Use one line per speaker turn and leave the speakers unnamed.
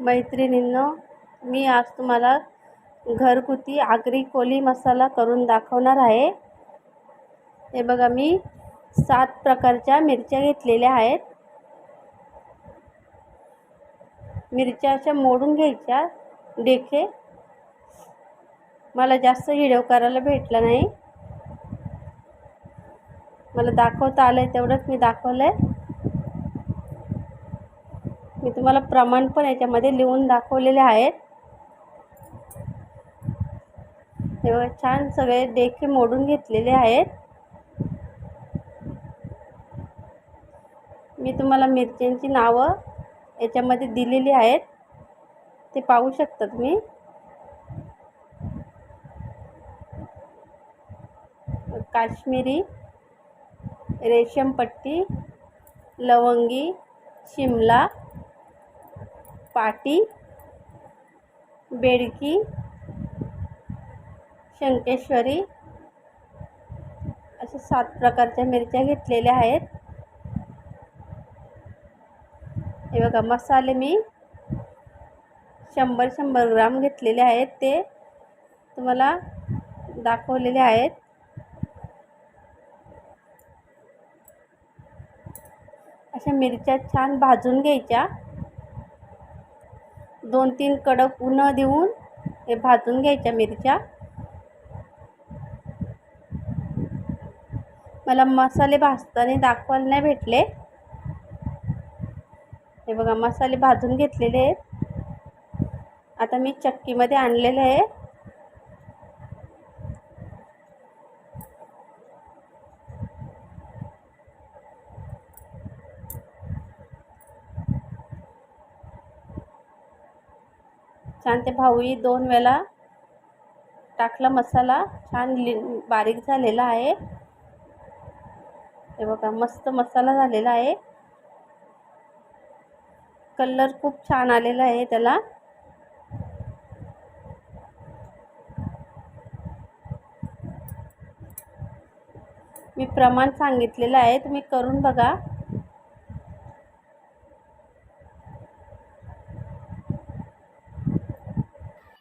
मैत्रिणींनो मी आज तुम्हाला घरगुती आगरी कोली मसाला करून दाखवणार आहे. हे बघा मी सात प्रकारच्या मिरच्या घेतलेल्या आहेत. मिरच्या अशा मोडून घ्यायच्या. देखे मला जास्त व्हिडिओ करायला भेटला नाही. मला दाखवता आलं आहे तेवढंच मी दाखवलं आहे मी तुम्हाला प्रमाण पण याच्यामध्ये लिहून दाखवलेले आहेत. तेव्हा छान सगळे देखे मोडून घेतलेले आहेत. मी तुम्हाला मिरच्यांची नावं याच्यामध्ये दिलेली आहेत. ते पाहू शकता तुम्ही. काश्मीरी रेशमपट्टी लवंगी शिमला पाटी बेडकी शंकेश्वरी अशा सात प्रकारच्या मिरच्या घेतलेल्या आहेत. हे बघा मसाले मी शंभर शंभर ग्राम घेतलेले आहेत ते. तुम्हाला दाखवलेले आहेत. अशा मिरच्या छान भाजून घ्यायच्या. दोन तीन कडक ऊन देऊन हे भाजून घ्यायच्या मिरच्या. मला मसाले भाजताना दाखवायला नाही भेटले. हे बघा मसाले भाजून घेतलेले आहेत. आता मी चक्कीमध्ये आणलेले आहे. छान ते भाऊही दोन वेळा टाकला मसाला. छान लि बारीक झालेला आहे. हे बघा मस्त मसाला झालेला आहे. कलर खूप छान आलेला आहे त्याला. मी प्रमाण सांगितलेलं आहे तुम्ही करून बघा.